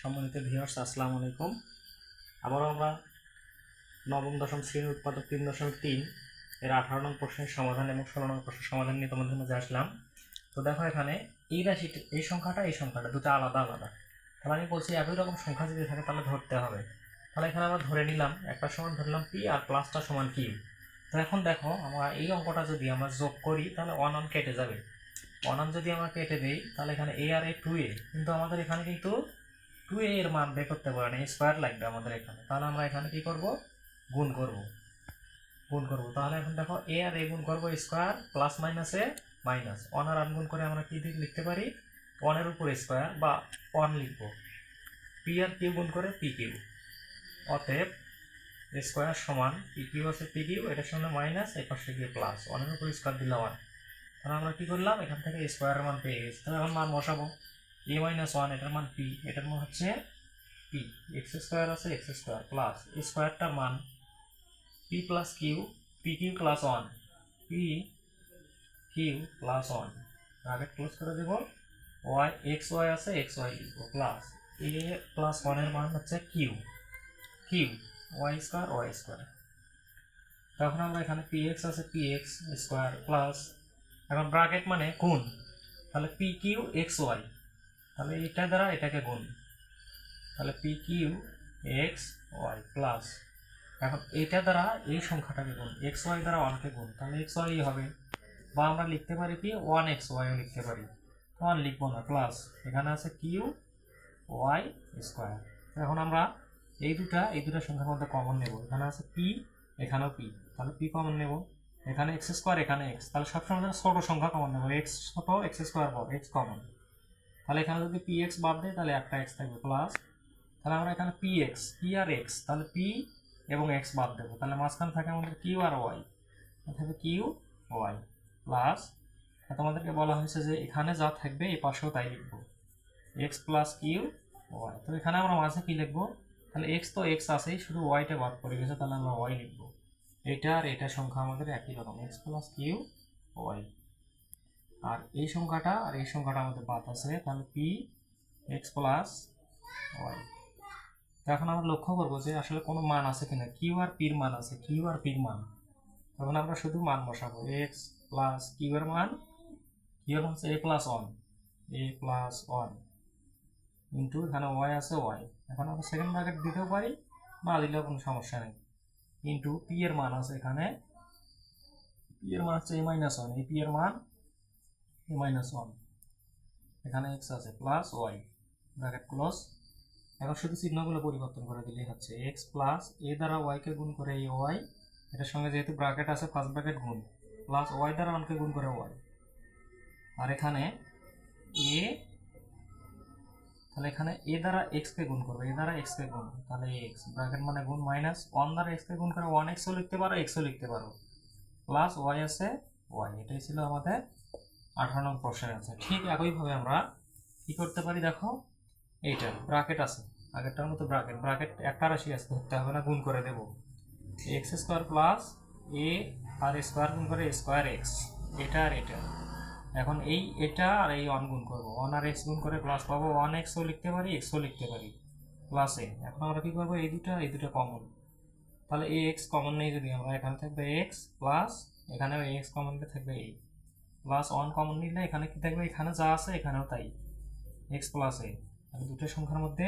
সম্মানিত ভিউয়ার্স আসসালামু আলাইকুম। আবারও আমরা নবম দশম শ্রেণির উৎপাদক তিন দশমিক তিন এর আঠারো নং প্রশ্নের সমাধান এবং ষোলো নং প্রশ্নের সমাধান নিয়ে তোমাদের মাঝে আসলাম। তো দেখো এখানে এই রাশিটা, এই সংখ্যাটা এই সংখ্যাটা দুটো আলাদা আলাদা। তাহলে আমি বলছি একই রকম সংখ্যা যদি থাকে তাহলে ধরতে হবে। তাহলে এখানে আমরা ধরে নিলাম, একটা সমান ধরলাম পি আর প্লাসটা সমান কিউ তো এখন দেখো, আমরা এই অঙ্কটা যদি আমরা যোগ করি, তাহলে ওয়ান অন কেটে যাবে। ওয়ান অন যদি আমরা কেটে দিই, তাহলে এখানে এ আর এ টু এ কিন্তু আমাদের এখানে কিন্তু টু এ এর মান বের করতে পারে না স্কোয়ার লাগবে আমাদের এখানে। তাহলে আমরা এখানে কি করব? গুণ করব। গুণ করব। তাহলে এখন দেখো এ আর এ গুণ করব স্কোয়ার প্লাস মাইনাসে মাইনাস ওয়ান আর আনগুণ করে আমরা কি লিখতে পারি? ওয়ানের উপর স্কোয়ার বা ওয়ান লিখব। পি আর কিউ গুণ করে পি কিউ অতএব স্কোয়ার সমান পি কিউ আছে পি কিউ এটার সঙ্গে মাইনাস এই পাশে গিয়ে প্লাস ওয়ানের উপর স্কোয়ার দিলাম ওয়ান তাহলে আমরা কি করলাম? এখান থেকে স্কোয়ারের মান পেয়ে গেছি। তাহলে এখন মান বসাবো। এ মাইনাস ওয়ান এটার মান পি এটার মান হচ্ছে পি এক্স স্কোয়ার আছে এক্স স্কোয়ার প্লাস স্কোয়ারটার মান P plus Q P Q plus one P Q plus one bracket close করে দেবো। ওয়াই এক্স ওয়াই আছে এক্স ওয়াই লিখব প্লাস এ প্লাস ওয়ানের মান হচ্ছে Q Q Y square Y square তখন আমরা এখানে পি এক্স আছে পি এক্স স্কোয়ার প্লাস এখন ব্র্যাকেট মানে গুণ তাহলে পি কিউ এক্স ওয়াই তাহলে এটা দ্বারা এটাকে গুণ। তাহলে P Q X Y plus এখন এটা দ্বারা এই সংখ্যাটাকে গুণ এক্স ওয়াই দ্বারা ওয়ানকে গুণ। তাহলে এক্স ওয়াই হবে। বা আমরা লিখতে পারি কি? ওয়ান এক্স ওয়াইও লিখতে পারি। ওয়ান লিখব না প্লাস এখানে আছে কিউ ওয়াই স্কোয়ার এখন আমরা এই দুটা এই দুটা সংখ্যার মধ্যে কমন নেব। এখানে আছে পি এখানেও পি তাহলে পি কমন নেব। এখানে এক্স স্কোয়ার এখানে এক্স তাহলে সবসময় ছোট সংখ্যা কমন নেব। এক্স ছোট এক্স স্কোয়ার বড় এক্স কমন তাহলে এখানে যদি পি এক্স বাদ দেয় তাহলে একটা এক্স থাকবে প্লাস তাহলে আমরা এখানে পি এক্স পি আর এক্স তাহলে পি এবং এক্স বাদ দেবো। তাহলে মাঝখানে থাকে আমাদের কিউ আর ওয়াই থাকবে কিউ ওয়াই প্লাস তোমাদেরকে বলা হয়েছে যে এখানে যা থাকবে, এই পাশেও তাই লিখব। এক্স প্লাস কিউ ওয়াই তো এখানে আমরা মাঝে কী লিখব? তাহলে এক্স তো এক্স আছেই, শুধু ওয়াইটা বাদ পড়ে গেছে, তাহলে আমরা ওয়াই লিখব। এটা আর এটা সংখ্যা আমাদের একই রকম। এক্স প্লাস কিউ ওয়াই আর এই সংখ্যাটা, আর এই সংখ্যাটা আমাদের বাদ আছে। তাহলে পি এক্স প্লাস ওয়াই এখন আমরা লক্ষ্য করব যে আসলে কোনো মান আছে কিনা। কিউ আর পির মান আছে। কিউ আর পির মান। তখন আমরা শুধু মান বসাবো। এক্স প্লাস কিউ এর মান। কিউ এর মান হচ্ছে A plus one A plus one into এখানে ওয়াই আছে ওয়াই এখন আমরা সেকেন্ড ব্র্যাকেট দিতেও পারি, না দিলেও কোনো সমস্যা নেই। ইন্টু পি এর মান আছে এখানে। পি এর মান হচ্ছে এ মাইনাস ওয়ান এই পি এর মান এ মাইনাস ওয়ান এখানে এক্স আছে প্লাস ওয়াই ব্র্যাকেট ক্লোজ এখন শুধু চিহ্নগুলো পরিবর্তন করে দিলেই হচ্ছে এক্স প্লাস এ দ্বারা ওয়াইকে গুণ করে এই ওয়াই এটার সঙ্গে যেহেতু ব্র্যাকেট আছে ফার্স্ট ব্র্যাকেট গুণ। প্লাস ওয়াই দ্বারা ওয়ানকে গুণ করে ওয়াই আর এখানে এ তাহলে এখানে এ দ্বারা এক্সকে গুণ করবে এ দ্বারা এক্সকে গুণ। তাহলে এক্স ব্র্যাকেট মানে গুণ মাইনাস ওয়ান দ্বারা এক্সকে গুণ করে ওয়ান এক্সও লিখতে পারো এক্সও লিখতে পারো। প্লাস ওয়াই আছে ওয়াই এটাই ছিল আমাদের আঠারো নং প্রশ্নের আছে ঠিক একইভাবে আমরা কি করতে পারি দেখো? এইটা ব্র্যাকেট আছে। আগেরটার মতো ব্র্যাকেট ব্র্যাকেট একটা রাশি আছে, ধরতে হবে না, গুণ করে দেবো। এক্স স্কোয়ার প্লাস এ আর স্কোয়ার গুণ করে স্কোয়ার এক্স এটা আর এটা। এখন এই এটা আর এই ওয়ান গুণ করব। ওয়ান আর এক্স গুণ করে প্লাস পাবো ওয়ান এক্সও লিখতে পারি এক্সও লিখতে পারি প্লাস এ এখন আমরা কী করব? এই দুটা এই দুটা কমন তাহলে এ এক্স কমন নেই যদি, আমরা এখানে থাকবে এক্স প্লাস এখানেও এক্স কমন থাকবে এই প্লাস ওয়ান কমন নিলে এখানে কি থাকবে? এখানে যা আছে এখানেও তাই। এক্স প্লাস এ আমি দুটো সংখ্যার মধ্যে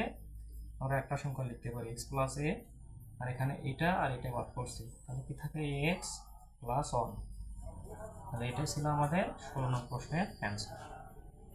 আমরা একটা সংখ্যা লিখতে পারি। এক্স প্লাস এ আর এখানে এটা আর এটা বাদ করছি তাহলে কি থাকে? এক্স প্লাস ওয়ান তাহলে এটাই ছিল আমাদের ষোলো নম্বর প্রশ্নের অ্যান্সার